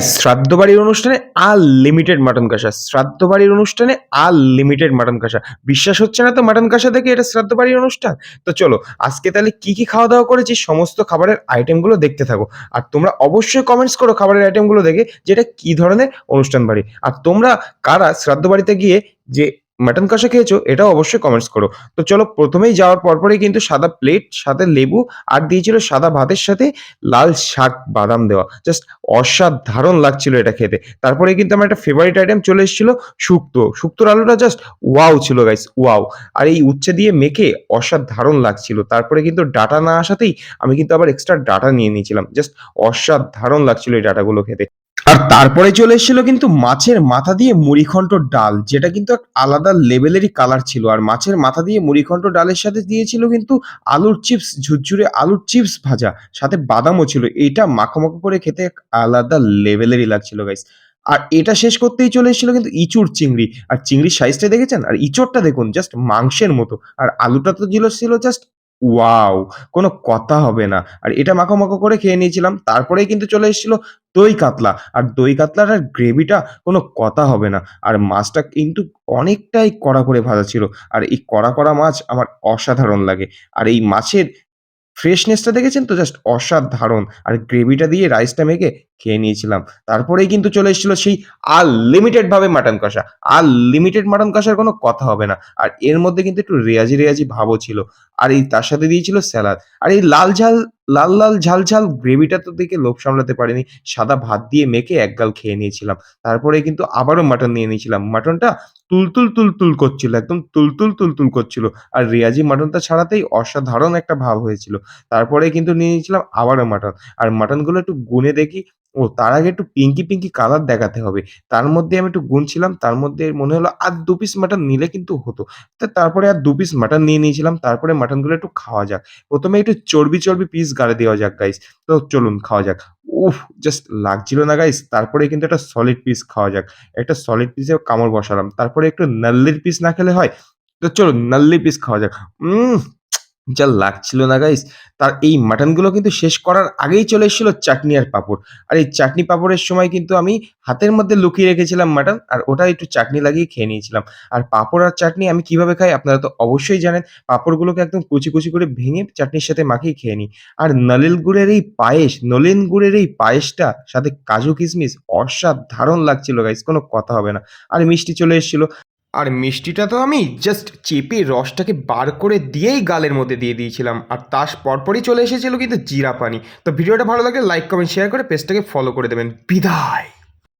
শ্রাদ্ধ বাড়ির অনুষ্ঠানে আনলিমিটেড মাটন কাঁসা শ্রাদ্ধ বাড়ির অনুষ্ঠানে আনলিমিটেড মাটন কাঁসা বিশ্বাস হচ্ছে না তো মাটন কাঁসা দেখে এটা শ্রাদ্ধ বাড়ির অনুষ্ঠান? তো চলো, আজকে তাহলে কি কি খাওয়া দাওয়া করেছি সমস্ত খাবারের আইটেমগুলো দেখতে থাকো। আর তোমরা অবশ্যই কমেন্টস করো খাবারের আইটেমগুলো দেখে, যেটা কি ধরনের অনুষ্ঠান বাড়ি। আর তোমরা কারা শ্রাদ্ধ বাড়িতে গিয়ে যে মাটন কষা খেয়েছো? এটাও অবশ্যই কমেন্টস করো। তো চলো, প্রথমেই যাওয়ার পরপরই কিন্তু সাদা প্লেট সাথে লেবু আর দিয়েছিল সাদা ভাতের সাথে লাল শাক বাদাম দেওয়া। জাস্ট অসাধারণ লাগছিল এটা খেতে। তারপরে কিন্তু আমার একটা ফেভারিট আইটেম চলে এসেছিল শুক্তো। শুক্তোর আলুটা জাস্ট ওয়াও ছিল গাইস ওয়াও আর এই উচ্ছে দিয়ে মেখে অসাধারণ লাগছিল। তারপরে কিন্তু ডাটা না আসাতেই আমি কিন্তু আবার এক্সট্রা ডাটা নিয়ে নিয়েছিলাম। জাস্ট অসাধারণ লাগছিল এই ডাটাগুলো খেতে। আর তারপরে চলে এসেছিল কিন্তু মাছের মাথা দিয়ে মুড়িঘণ্ট ডাল, যেটা কিন্তু আলাদা লেভেলেরই কালার ছিল। আর মাছের মাথা দিয়ে মুড়িঘণ্ট ডালের সাথে দিয়েছিল কিন্তু আলুর চিপস ঝুরঝুরে আলুর চিপস ভাজা, সাথে বাদামও ছিল। এইটা মাখো করে খেতে আলাদা লেভেলেরই লাগছিল গাইস আর এটা শেষ করতেই চলে এসেছিল কিন্তু ইঁচুর চিংড়ি। আর চিংড়ির সাইজটা দেখেছেন? আর ইঁচড়টা দেখুন জাস্ট মাংসের মতো। আর আলুটা তো ছিল জাস্ট ওয়াও, কোনো কথা হবে না। আর এটা মাখো মাখো করে খেয়ে নিয়েছিলাম, তারপরেই কিন্তু চলে এসেছিল দই কাতলা। আর দই কাতলার আর গ্রেভিটা কোনো কথা হবে না। আর মাছটা কিন্তু অনেকটাই কড়া করে ভাজা ছিল। আর এই কড়া কড়া মাছ আমার অসাধারণ লাগে। আর এই মাছের ফ্রেশনেসটা দেখেছেন তো? জাস্ট অসাধারণ। আর গ্রেভিটা দিয়ে রাইসটা মেখে খেয়ে নিয়েছিলাম। তারপরেই কিন্তু চলে এসেছিল সেই আনলিমিটেড ভাবে মাটন কষা। আনলিমিটেড মাটন কষার কোনো কথা হবে না। আর এর মধ্যে কিন্তু একটু রেয়াজি রেয়াজি ভাবও ছিল। আর এই তার সাথে দিয়েছিল স্যালাড আর এই লাল ঝাল, লাল লাল ঝাল ঝাল গ্রেভিটা তো দেখে লোভ সামলাতে পারিনি। সাদা ভাত দিয়ে মেখে এক গাল খেয়ে নিয়েছিলাম। তারপরে কিন্তু আবারও মাটন নিয়ে নিয়েছিলাম। মাটনটা তুলতুল তুলতুল করছিল, একদম তুলতুল তুলতুল করছিল। আর রিয়াজি মাটনটা ছাড়াতেই অসাধারণ একটা ভাব হয়েছিল। তারপরে কিন্তু নিয়ে নিয়েছিলাম আবারও মাটন আর মাটনগুলো একটু গুনে দেখি। ও তার আগে একটু পিঙ্কি পিঙ্কি কালার দেখাতে হবে। তার মধ্যে আমি একটু গুনছিলাম, তার মধ্যে মনে হলো আর দু পিস মাটন নিলে কিন্তু হতো। তা তারপরে আর দু পিস মাটন নিয়ে নিয়েছিলাম, তারপরে মাটনগুলো একটু খাওয়া যাক। প্রথমে একটু চর্বি চর্বি পিস গাড়ে দেওয়া যাক গাইস তো চলুন, খাওয়া যাক। উফ জাস্ট লাগছিল না গাইস তারপরে কিন্তু একটা সলিড পিস খাওয়া যাক। একটা সলিড পিসে কামড় বসালাম। তারপরে একটু নাল্লির পিস না খেলে হয়, তো চলুন নাল্লি পিস খাওয়া যাক। যা লাগছিল না গাইস তার এই মাটনগুলো কিন্তু শেষ করার আগেই চলে এসেছিল চাটনি আর পাঁপড়। আর এই চাটনি পাঁপড়ের সময় কিন্তু আমি হাতের মধ্যে লুকিয়ে রেখেছিলাম মাটন, আর ওটা একটু চাটনি লাগিয়ে খেয়ে নিয়েছিলাম। আর পাঁপড় আর চাটনি আমি কীভাবে খাই আপনারা তো অবশ্যই জানেন, পাঁপড়গুলোকে একদম কুচি কুচি করে ভেঙে চাটনির সাথে মাখিয়ে খেয়ে নিই। আর নলিন গুড়ের এই পায়েস, নলেন গুড়ের এই পায়েসটা, সাথে কাজু কিশমিশ অসাধারণ লাগছিল গাইস কোনো কথা হবে না। আর মিষ্টি চলে এসেছিল। আর মিষ্টিটা তো আমি জাস্ট চেপে রসটাকে বার করে দিয়েই গালের মধ্যে দিয়ে দিয়েছিলাম। আর তার পরপরই চলে এসেছিল কিন্তু জিরা পানি তো ভিডিওটা ভালো লাগলে লাইক কমেন্ট শেয়ার করে পেজটাকে ফলো করে দেবেন। বিদায়।